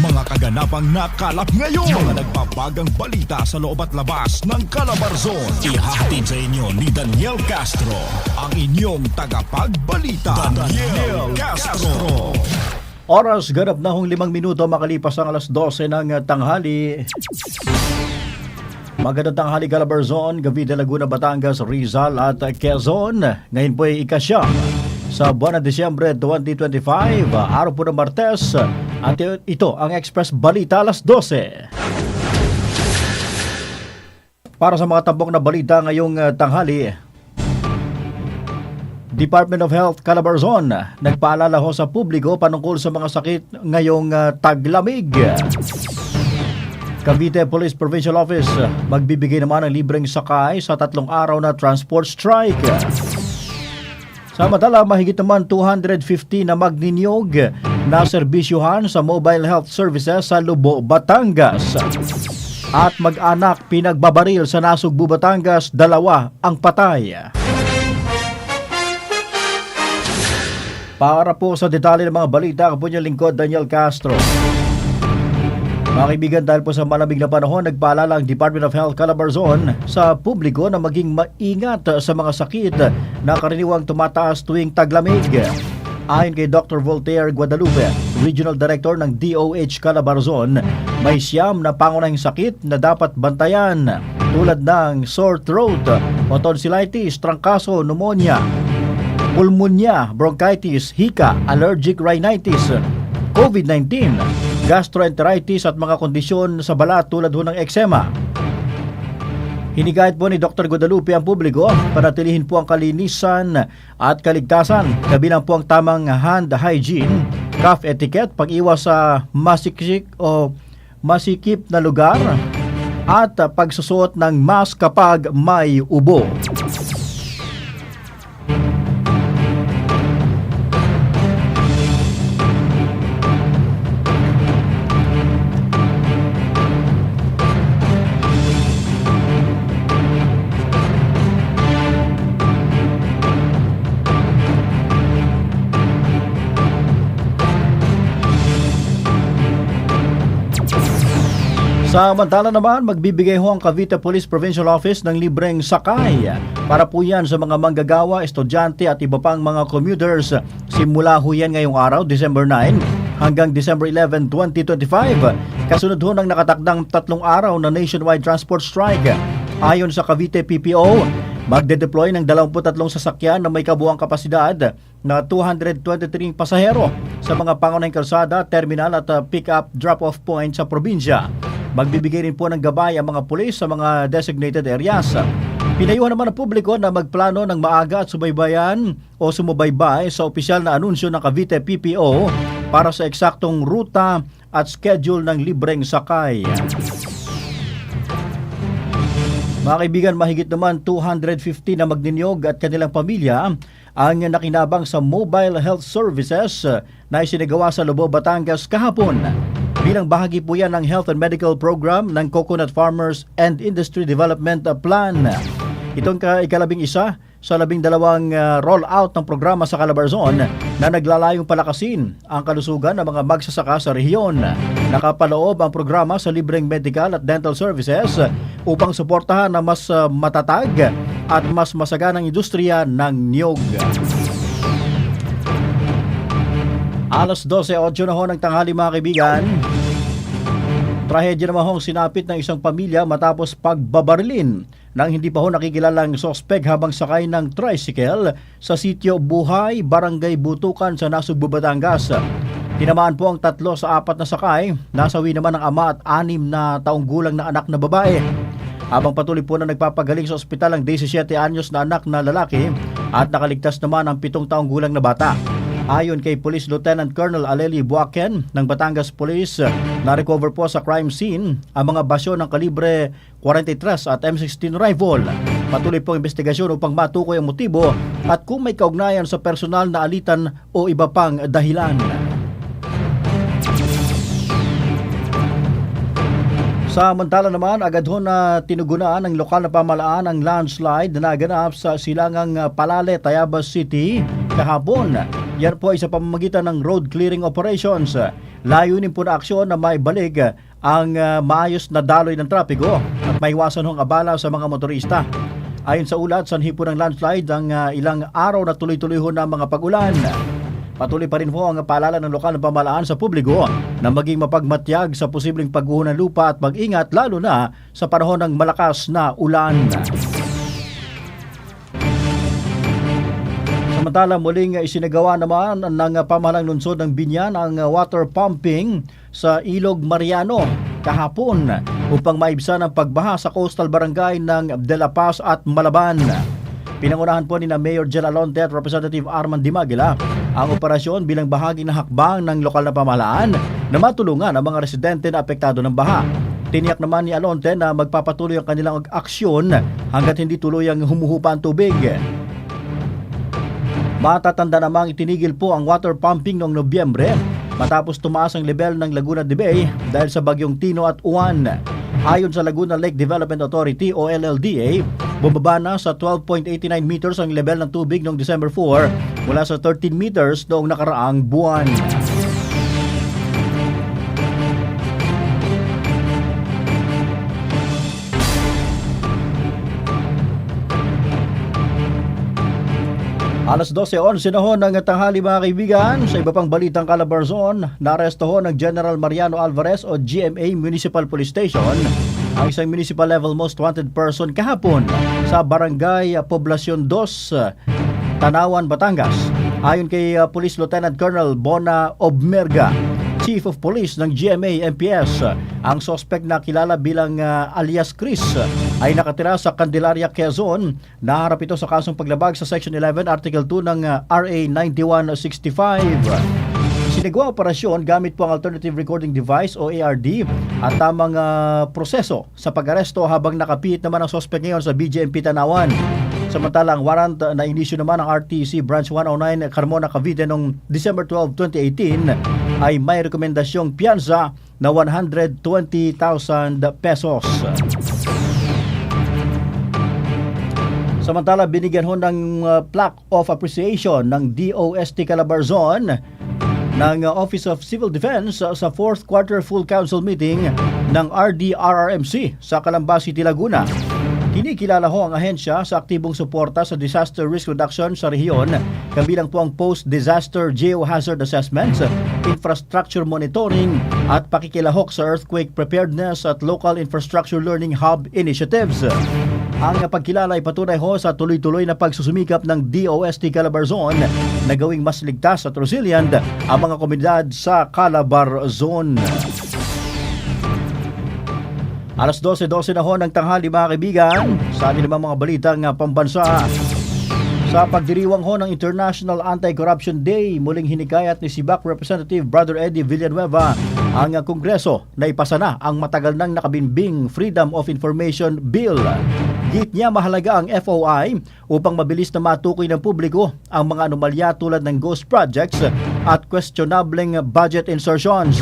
Mga kaganapang nakalap ngayon. Mga nagbabagang balita sa loob at labas ng Calabarzon. Ihahatid sa inyo ni Daniel Castro, ang inyong tagapagbalita. Daniel Castro. Oras ganap na hong limang minuto makalipas ang alas 12 ng tanghali. Magandang tanghali Calabarzon, Cavite, Laguna, Batangas, Rizal at Quezon. Ngayon po ay ikasya sa buwan ng Disyembre 2025, uh, araw po ng Martes. At ito ang Express Balita alas 12. Para sa mga tambok na balita ngayong uh, tanghali, Department of Health Calabarzon nagpaalala ho sa publiko panungkol sa mga sakit ngayong uh, taglamig. Cavite Police Provincial Office magbibigay naman ng libreng sakay sa tatlong araw na transport strike. Samantala, mahigit naman 250 na magninyog na serbisyuhan sa mobile health services sa Lubo, Batangas. At mag-anak pinagbabaril sa Nasugbu, Batangas, dalawa ang patay. Para po sa detalye ng mga balita, ako po niyo lingkod Daniel Castro. Mga kaibigan, dahil po sa malamig na panahon, nagpaalala ang Department of Health Calabarzon sa publiko na maging maingat sa mga sakit na karaniwang tumataas tuwing taglamig. Ayon kay Dr. Voltaire Guadalupe, Regional Director ng DOH Calabarzon, may siyam na pangunahing sakit na dapat bantayan tulad ng sore throat, o trangkaso, pneumonia, pulmonya, bronchitis, hika, allergic rhinitis, COVID-19, gastroenteritis at mga kondisyon sa balat tulad ng eksema. Hinigayat po ni Dr. Guadalupe ang publiko panatilihin po ang kalinisan at kaligtasan kabilang po ang tamang hand hygiene, cough etiquette, pag-iwas sa masikik o masikip na lugar at pagsusuot ng mask kapag may ubo. Samantala naman, magbibigay ho ang Cavite Police Provincial Office ng libreng sakay para po yan sa mga manggagawa, estudyante at iba pang mga commuters. Simula ho yan ngayong araw, December 9 hanggang December 11, 2025. Kasunod ho ng nakatakdang tatlong araw na nationwide transport strike. Ayon sa Cavite PPO, magde-deploy ng 23 sasakyan na may kabuang kapasidad na 223 pasahero sa mga pangunahing kalsada, terminal at uh, pick-up drop-off point sa probinsya. Magbibigay rin po ng gabay ang mga pulis sa mga designated areas. Pinayuhan naman ng publiko na magplano ng maaga at subaybayan o sumubaybay sa opisyal na anunsyo ng Cavite PPO para sa eksaktong ruta at schedule ng libreng sakay. Mga kaibigan, mahigit naman 250 na magninyog at kanilang pamilya ang nakinabang sa mobile health services na isinagawa sa Lobo, Batangas kahapon. Bilang bahagi po yan ng health and medical program ng Coconut Farmers and Industry Development Plan. Itong ka ikalabing isa sa labing dalawang uh, roll-out ng programa sa Calabarzon na naglalayong palakasin ang kalusugan ng mga magsasaka sa rehiyon. Nakapaloob ang programa sa libreng medical at dental services upang suportahan na mas uh, matatag at mas masaganang industriya ng niyog. Alas 12.08 na ho ng tanghali mga kaibigan. Trahedya naman hong sinapit ng isang pamilya matapos pagbabarilin nang hindi pa ho nakikilalang sospek habang sakay ng tricycle sa sitio Buhay, Barangay Butukan sa Nasugbu, Batangas. Tinamaan po ang tatlo sa apat na sakay. Nasawi naman ang ama at anim na taong gulang na anak na babae. Habang patuloy po na nagpapagaling sa ospital ang 17 anyos na anak na lalaki at nakaligtas naman ang pitong taong gulang na bata. Ayon kay Police Lieutenant Colonel Aleli Buaken ng Batangas Police, na-recover po sa crime scene ang mga basyo ng kalibre 43 at M16 rifle. Patuloy po ang investigasyon upang matukoy ang motibo at kung may kaugnayan sa personal na alitan o iba pang dahilan. Samantala naman, agad ho na tinugunan ng lokal na pamalaan ang landslide na naganap sa silangang Palale, Tayabas City kahapon. Yan po ay sa pamamagitan ng road clearing operations. Layunin po na aksyon na maibalik ang uh, maayos na daloy ng trapiko at maiwasan hong abala sa mga motorista. Ayon sa ulat, sanhi po ng landslide ang uh, ilang araw na tuloy-tuloy ho na mga pag-ulan. Patuloy pa rin po ang paalala ng lokal na pamalaan sa publiko na maging mapagmatyag sa posibleng pagguho ng lupa at mag-ingat lalo na sa panahon ng malakas na ulan. Samantala muling isinagawa naman ng pamahalang lungsod ng Binyan ang water pumping sa Ilog Mariano kahapon upang maibsan ang pagbaha sa coastal barangay ng De La Paz at Malaban. Pinangunahan po ni na Mayor Jel Alonte at Representative Arman Dimagila ang operasyon bilang bahagi ng hakbang ng lokal na pamahalaan na matulungan ang mga residente na apektado ng baha. Tiniyak naman ni Alonte na magpapatuloy ang kanilang aksyon hanggat hindi tuluyang humuhupa ang tubig. Matatanda namang itinigil po ang water pumping noong Nobyembre matapos tumaas ang level ng Laguna de Bay dahil sa bagyong Tino at Uwan. Ayon sa Laguna Lake Development Authority o LLDA, bumaba na sa 12.89 meters ang level ng tubig noong December 4 mula sa 13 meters noong nakaraang buwan. Alas 12.11 na ho ng tanghali mga kaibigan. Sa iba pang balitang Calabarzon, naaresto ho ng General Mariano Alvarez o GMA Municipal Police Station ang isang municipal level most wanted person kahapon sa Barangay Poblacion 2, Tanawan, Batangas. Ayon kay uh, Police Lieutenant Colonel Bona Obmerga, Chief of Police ng GMA MPS. Ang sospek na kilala bilang uh, alias Chris ay nakatira sa Candelaria, Quezon. Naharap ito sa kasong paglabag sa Section 11, Article 2 ng RA 9165. Sinigwa operasyon gamit po ang Alternative Recording Device o ARD at tamang uh, proseso sa pag-aresto habang nakapit naman ang sospek ngayon sa BJMP Tanawan. Samantala, ang warrant na inisyu naman ng RTC Branch 109 Carmona, Cavite noong December 12, 2018 ay may rekomendasyong piyansa na 120,000 pesos. Samantala, binigyan ho ng uh, plaque of appreciation ng DOST Calabarzon ng uh, Office of Civil Defense uh, sa 4th Quarter Full Council Meeting ng RDRRMC sa Calamba City, Laguna. Kinikilala ho ang ahensya sa aktibong suporta sa disaster risk reduction sa rehiyon, kabilang po ang post-disaster geohazard assessments, infrastructure monitoring at pakikilahok sa earthquake preparedness at local infrastructure learning hub initiatives. Ang pagkilala ay patunay ho sa tuloy-tuloy na pagsusumikap ng DOST Calabarzon na gawing mas ligtas at resilient ang mga komunidad sa Calabarzon. Alas 12.12 na ho ng tanghali mga kaibigan. Sa ating naman mga balitang pambansa. Sa pagdiriwang ho ng International Anti-Corruption Day, muling hinikayat ni Sibak Representative Brother Eddie Villanueva ang Kongreso na ipasa na ang matagal nang nakabinbing Freedom of Information Bill. Git niya mahalaga ang FOI upang mabilis na matukoy ng publiko ang mga anomalya tulad ng ghost projects at questionableng budget insertions.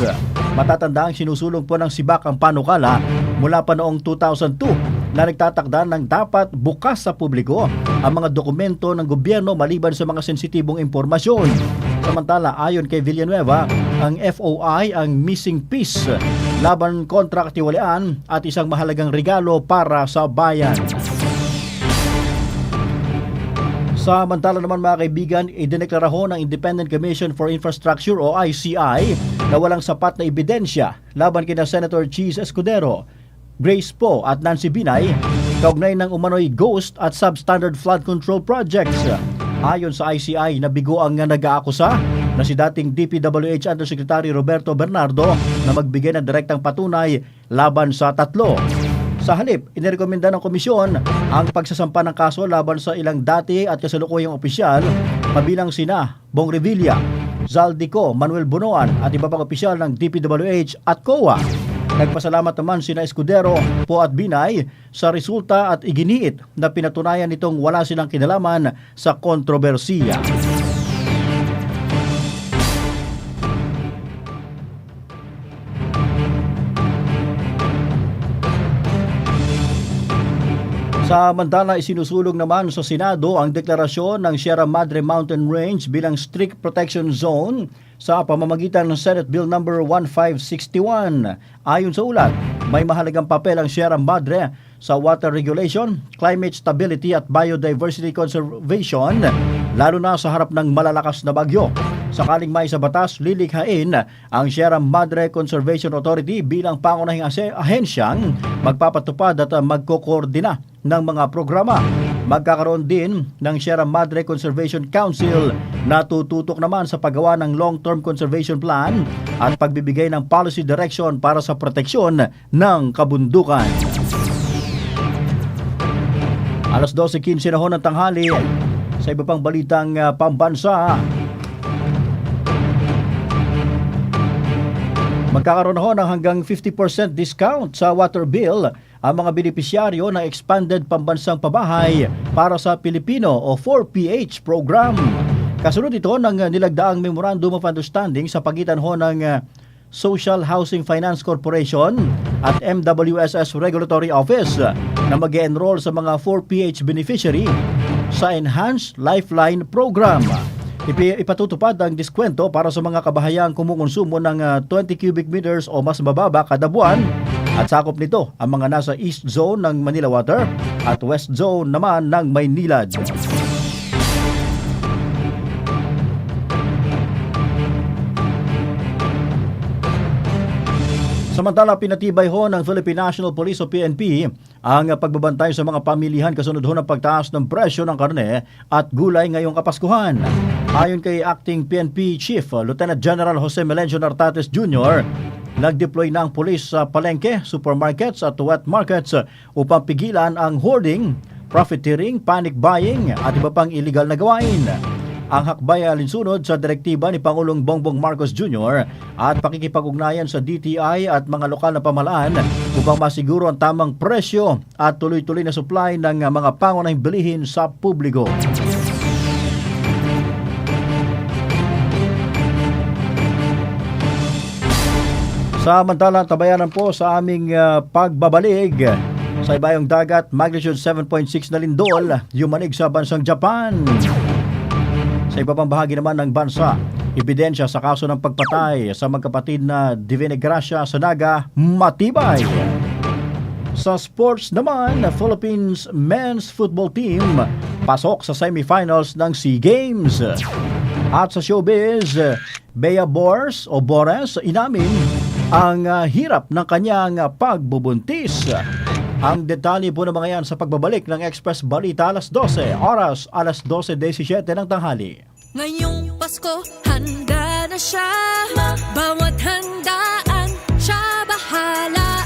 Matatanda ang sinusulong po ng Sibak ang panukala mula pa noong 2002 na nagtatakda ng dapat bukas sa publiko ang mga dokumento ng gobyerno maliban sa mga sensitibong impormasyon. Samantala, ayon kay Villanueva, ang FOI ang missing piece laban kontra katiwalian at isang mahalagang regalo para sa bayan. Samantala naman mga kaibigan, idineklara ho ng Independent Commission for Infrastructure o ICI na walang sapat na ebidensya laban kina Senator Cheese Escudero, Grace Poe at Nancy Binay kaugnay ng umano'y ghost at substandard flood control projects. Ayon sa ICI, nabigo ang nag-aakusa na si dating DPWH Undersecretary Roberto Bernardo na magbigay ng direktang patunay laban sa tatlo. Sa halip, inirekomenda ng komisyon ang pagsasampa ng kaso laban sa ilang dati at kasalukuyang opisyal kabilang sina Bong Revilla, Zaldico, Manuel Bonoan at iba pang opisyal ng DPWH at COA. Nagpasalamat naman sina Escudero, Po at Binay sa resulta at iginiit na pinatunayan nitong wala silang kinalaman sa kontrobersiya. Samantala, isinusulong naman sa Senado ang deklarasyon ng Sierra Madre Mountain Range bilang strict protection zone sa pamamagitan ng Senate Bill No. 1561. Ayon sa ulat, may mahalagang papel ang Sierra Madre sa water regulation, climate stability at biodiversity conservation, lalo na sa harap ng malalakas na bagyo. Sakaling may sa batas, lilikhain ang Sierra Madre Conservation Authority bilang pangunahing ahensyang magpapatupad at magkokoordina ng mga programa. Magkakaroon din ng Sierra Madre Conservation Council na tututok naman sa paggawa ng long-term conservation plan at pagbibigay ng policy direction para sa proteksyon ng kabundukan. Alas 12.15 na ho ng tanghali sa iba pang balitang uh, pambansa. Magkakaroon ho ng hanggang 50% discount sa water bill ang mga benepisyaryo ng Expanded Pambansang Pabahay para sa Pilipino o 4PH program. Kasunod ito ng nilagdaang Memorandum of Understanding sa pagitan ho ng uh, Social Housing Finance Corporation at MWSS Regulatory Office na mag enroll sa mga 4PH beneficiary sa Enhanced Lifeline Program. Ipi- ipatutupad ang diskwento para sa mga kabahayang kumukonsumo ng ah, 20 cubic meters o mas mababa kada buwan at sakop nito ang mga nasa East Zone ng Manila Water at West Zone naman ng Maynilad. Samantala, pinatibay ho ng Philippine National Police o PNP ang pagbabantay sa mga pamilihan kasunod ho ng pagtaas ng presyo ng karne at gulay ngayong kapaskuhan. Ayon kay Acting PNP Chief Lieutenant General Jose Melencio Nartates Jr., nag-deploy na ang pulis sa palengke, supermarkets at wet markets upang pigilan ang hoarding, profiteering, panic buying at iba pang illegal na gawain. Ang hakbay ay alinsunod sa direktiba ni Pangulong Bongbong Marcos Jr. at pakikipag-ugnayan sa DTI at mga lokal na pamalaan upang masiguro ang tamang presyo at tuloy-tuloy na supply ng mga pangunahing bilihin sa publiko. Samantala, tabayanan po sa aming ah, pagbabalig sa ibayong dagat, magnitude 7.6 na lindol, yumanig sa bansang Japan. Sa iba pang bahagi naman ng bansa, ebidensya sa kaso ng pagpatay sa magkapatid na Divine Gracia sa Naga, matibay. Sa sports naman, Philippines men's football team pasok sa semifinals ng SEA Games. At sa showbiz, Bea Bors o Bores inamin ang ah, hirap ng kanyang ah, pagbubuntis. Ang detalye po ng mga yan sa pagbabalik ng Express Balita alas 12, oras alas 12.17 ng tanghali. Ngayong Pasko, handa na siya Bawat handaan, siya bahala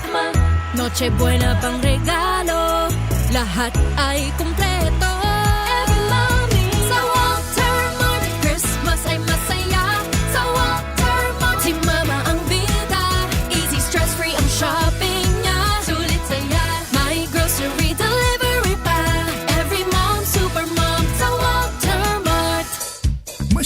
Noche buena pang regalo Lahat ay kumpleto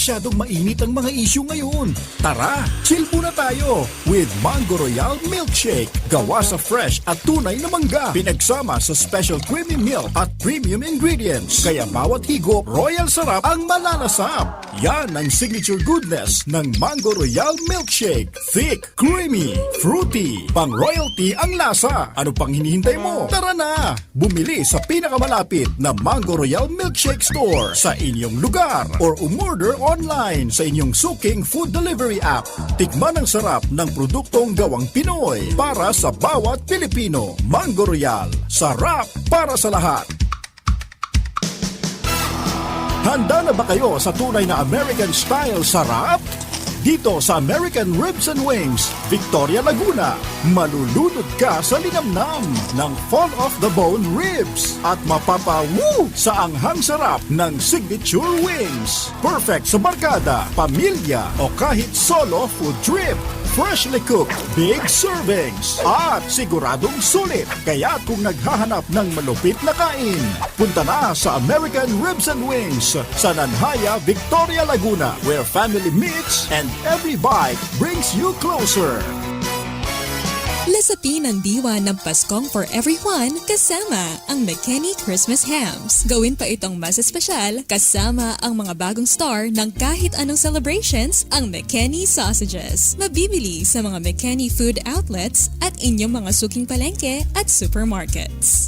Masyadong mainit ang mga issue ngayon. Tara, chill muna tayo with Mango Royal Milkshake. Gawa sa fresh at tunay na mangga. Pinagsama sa special creamy milk at premium ingredients. Kaya bawat higop, royal sarap ang malalasap. Yan ang signature goodness ng Mango Royal Milkshake. Thick, creamy, fruity. Pang royalty ang lasa. Ano pang hinihintay mo? Tara na! Bumili sa pinakamalapit na Mango Royal Milkshake Store sa inyong lugar or umorder online sa inyong suking food delivery app. Tikman ang sarap ng produktong gawang Pinoy para sa bawat Pilipino. Mango Royal. Sarap para sa lahat. Handa na ba kayo sa tunay na American style sarap? Dito sa American Ribs and Wings, Victoria Laguna, malulunod ka sa linamnam ng fall off the bone ribs at mapapawu sa anghang sarap ng signature wings. Perfect sa barkada, pamilya o kahit solo food trip. Freshly cooked, big servings, at siguradong sulit. Kaya kung naghahanap ng malupit na kain, punta na sa American Ribs and Wings sa Nanhaya, Victoria, Laguna, where family meets and every bite brings you closer. Lasapin ang diwa ng Paskong for everyone kasama ang McKinney Christmas Hams. Gawin pa itong mas espesyal kasama ang mga bagong star ng kahit anong celebrations ang McKinney Sausages. Mabibili sa mga McKinney food outlets at inyong mga suking palengke at supermarkets.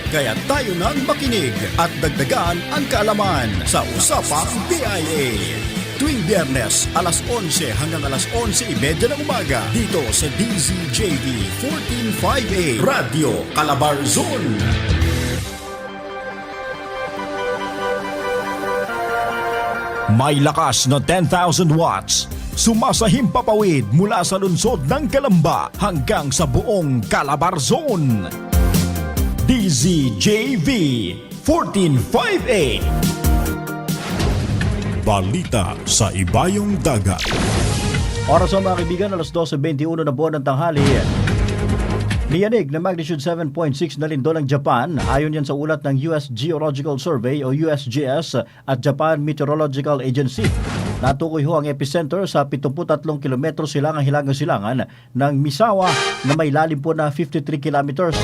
Kaya tayo nang makinig at dagdagan ang kaalaman sa Usapang PIA. Tuwing biyernes, alas 11 hanggang alas 11.30 ng umaga dito sa DZJV 1458 Radio Calabarzon. May lakas na 10,000 watts. Sumasahim papawid mula sa lungsod ng Kalamba hanggang sa buong Calabarzon. DZJV 1458 Balita sa Ibayong Dagat Oras sa mga kaibigan, alas 12.21 na buwan ng tanghali. Niyanig na magnitude 7.6 na lindol ang Japan ayon yan sa ulat ng US Geological Survey o USGS at Japan Meteorological Agency. Natukoy ho ang epicenter sa 73 kilometro silangang hilagang silangan ng Misawa na may lalim po na 53 kilometers.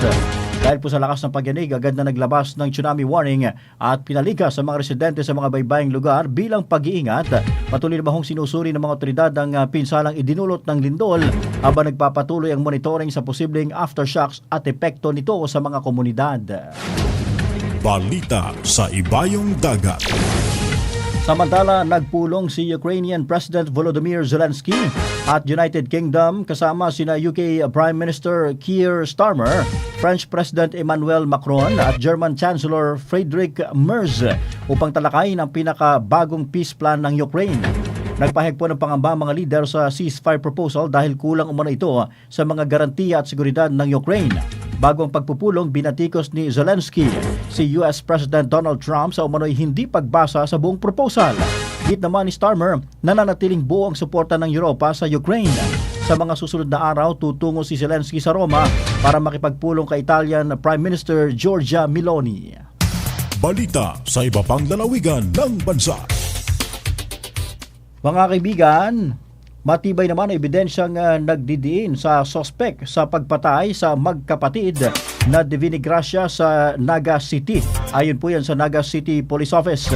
Dahil po sa lakas ng pagyanig, agad na naglabas ng tsunami warning at pinalika sa mga residente sa mga baybaying lugar bilang pag-iingat. Patuloy na hong sinusuri ng mga otoridad ang ah, pinsalang idinulot ng lindol habang nagpapatuloy ang monitoring sa posibleng aftershocks at epekto nito sa mga komunidad. Balita sa Ibayong Dagat Samantala, nagpulong si Ukrainian President Volodymyr Zelensky at United Kingdom kasama sina UK Prime Minister Keir Starmer, French President Emmanuel Macron at German Chancellor Friedrich Merz upang talakayin ang pinakabagong peace plan ng Ukraine. Nagpahayag po ng pangamba ang mga leader sa ceasefire proposal dahil kulang umano ito sa mga garantiya at seguridad ng Ukraine. Bago ang pagpupulong, binatikos ni Zelensky si US President Donald Trump sa umano'y hindi pagbasa sa buong proposal. Git naman ni Starmer, nananatiling buo ang suporta ng Europa sa Ukraine. Sa mga susunod na araw, tutungo si Zelensky sa Roma para makipagpulong kay Italian Prime Minister Giorgia Meloni. Balita sa iba pang lalawigan ng bansa Mga kaibigan, matibay naman ang ebidensyang uh, nagdidiin sa sospek sa pagpatay sa magkapatid na Divini Gracia sa Naga City. Ayon po yan sa Naga City Police Office.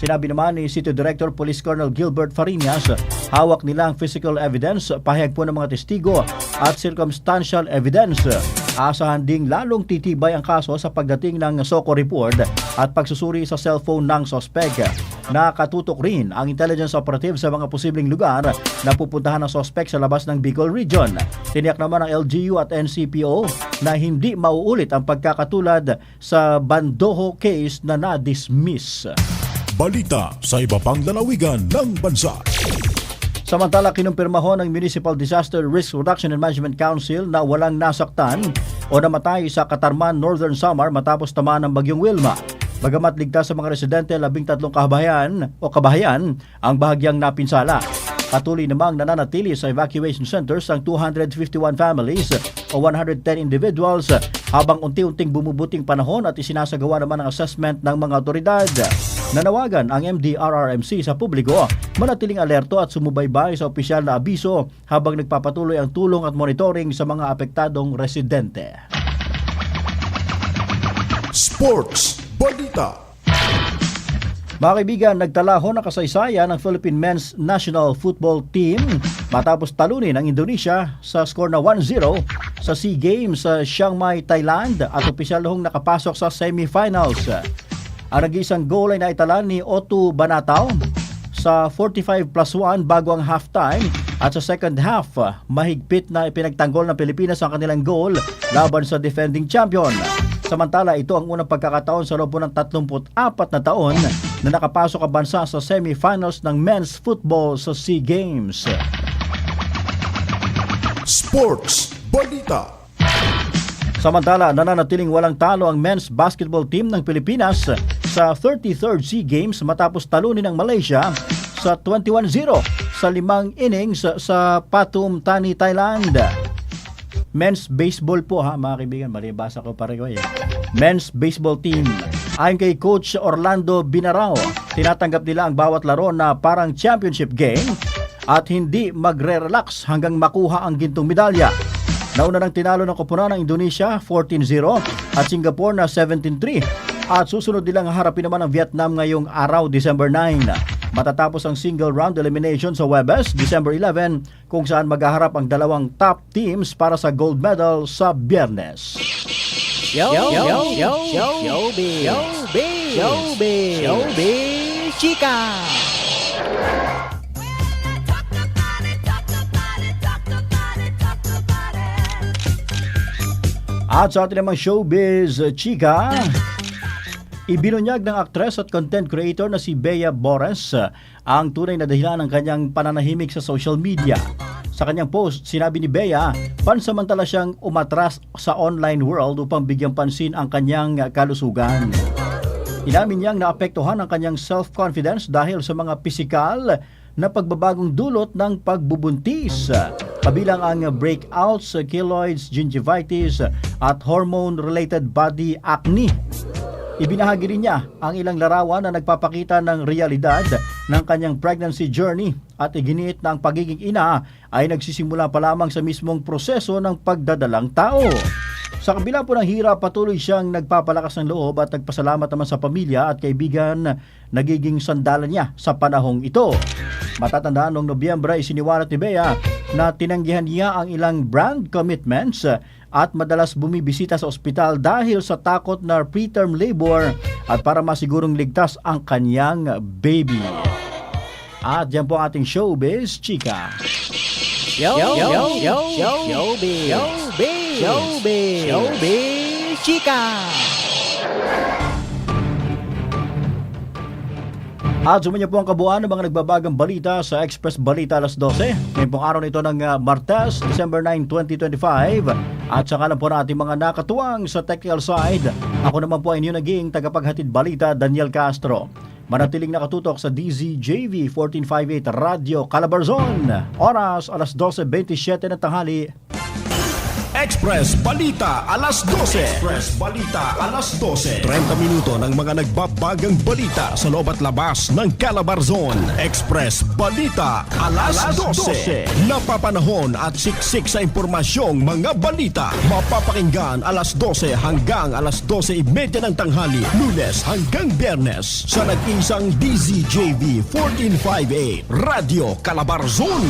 Sinabi naman ni City Director Police Colonel Gilbert Farinas, hawak nila ang physical evidence, pahayag po ng mga testigo at circumstantial evidence. Asahan ding lalong titibay ang kaso sa pagdating ng SOCO report at pagsusuri sa cellphone ng sospek. Nakatutok rin ang intelligence operative sa mga posibleng lugar na pupuntahan ng sospek sa labas ng Bicol Region. Tiniyak naman ng LGU at NCPO na hindi mauulit ang pagkakatulad sa Bandoho case na na-dismiss. Balita sa iba pang lalawigan ng bansa Samantala, kinumpirma ho ng Municipal Disaster Risk Reduction and Management Council na walang nasaktan o namatay sa Katarman, Northern Samar matapos tamaan ng bagyong Wilma. Bagamat ligtas sa mga residente, labing tatlong kabahayan o kabahayan ang bahagyang napinsala. Patuloy namang nananatili sa evacuation centers ang 251 families o 110 individuals habang unti-unting bumubuting panahon at isinasagawa naman ang assessment ng mga otoridad. Nanawagan ang MDRRMC sa publiko manatiling alerto at sumubaybay sa opisyal na abiso habang nagpapatuloy ang tulong at monitoring sa mga apektadong residente. Sports Balita Mga kaibigan, nagtala ho ng kasaysayan ng Philippine Men's National Football Team matapos talunin ang Indonesia sa score na 1-0 sa SEA Games sa Chiang Mai, Thailand at opisyal hong nakapasok sa semifinals. Ang nag-iisang goal ay naitala ni Otto Banataw sa 45 plus 1 bago ang halftime at sa second half, mahigpit na ipinagtanggol ng Pilipinas ang kanilang goal laban sa defending champion. Samantala, ito ang unang pagkakataon sa loob ng 34 na taon na nakapasok ang bansa sa semifinals ng men's football sa SEA Games. Sports Balita. Samantala, nananatiling walang talo ang men's basketball team ng Pilipinas sa 33rd SEA Games matapos talunin ng Malaysia sa 21-0 sa limang innings sa Patum Thani, Thailand. Men's baseball po ha mga kaibigan, mali basa ko pareho eh. Men's baseball team. Ayon kay Coach Orlando Binarao, tinatanggap nila ang bawat laro na parang championship game at hindi magre-relax hanggang makuha ang gintong medalya. Nauna nang tinalo ng koponan ng Indonesia 14-0 at Singapore na 17-3 at susunod nilang harapin naman ang Vietnam ngayong araw December 9. Matatapos ang single round elimination sa Webes December 11 kung saan maghaharap ang dalawang top teams para sa gold medal sa Biyernes. Yo, yo, yo, yo, yo, showbiz, showbiz, showbiz, showbiz, chika. At sa ating namang showbiz, chika, ibinunyag ng aktres at content creator na si Bea Bores ang tunay na dahilan ng kanyang pananahimik sa social media. Sa kanyang post, sinabi ni Bea, pansamantala siyang umatras sa online world upang bigyang pansin ang kanyang kalusugan. Inamin niyang naapektuhan ang kanyang self-confidence dahil sa mga pisikal na pagbabagong dulot ng pagbubuntis. Kabilang ang breakouts, keloids, gingivitis at hormone-related body acne. Ibinahagi rin niya ang ilang larawan na nagpapakita ng realidad ng kanyang pregnancy journey at iginiit na ang pagiging ina ay nagsisimula pa lamang sa mismong proseso ng pagdadalang tao. Sa kabila po ng hirap, patuloy siyang nagpapalakas ng loob at nagpasalamat naman sa pamilya at kaibigan nagiging sandalan niya sa panahong ito. Matatandaan noong Nobyembre ay siniwalat ni Bea na tinanggihan niya ang ilang brand commitments at madalas bumibisita sa ospital dahil sa takot na preterm labor at para masigurong ligtas ang kanyang baby. At yan po ang ating showbiz, chika. Yo, yo, yo, yo, showbiz, showbiz, showbiz, showbiz, chika. At sumunyo po ang kabuuan ng mga nagbabagang balita sa Express Balita alas 12. Ngayon pong araw nito ng uh, Martes, December 9, 2025. At saka lang po natin mga nakatuwang sa technical side. Ako naman po ay inyo naging tagapaghatid balita, Daniel Castro. Manatiling nakatutok sa DZJV 1458 Radio Calabarzon. Oras alas 12.27 ng tanghali. Express Balita alas 12. Express Balita alas 12. 30 minuto ng mga nagbabagang balita sa loob at labas ng Calabarzon. Express Balita alas, 12. Napapanahon at siksik sa impormasyong mga balita. Mapapakinggan alas 12 hanggang alas 12.30 ng tanghali. Lunes hanggang Biyernes sa nag-isang DZJV 1458 Radio Calabarzon.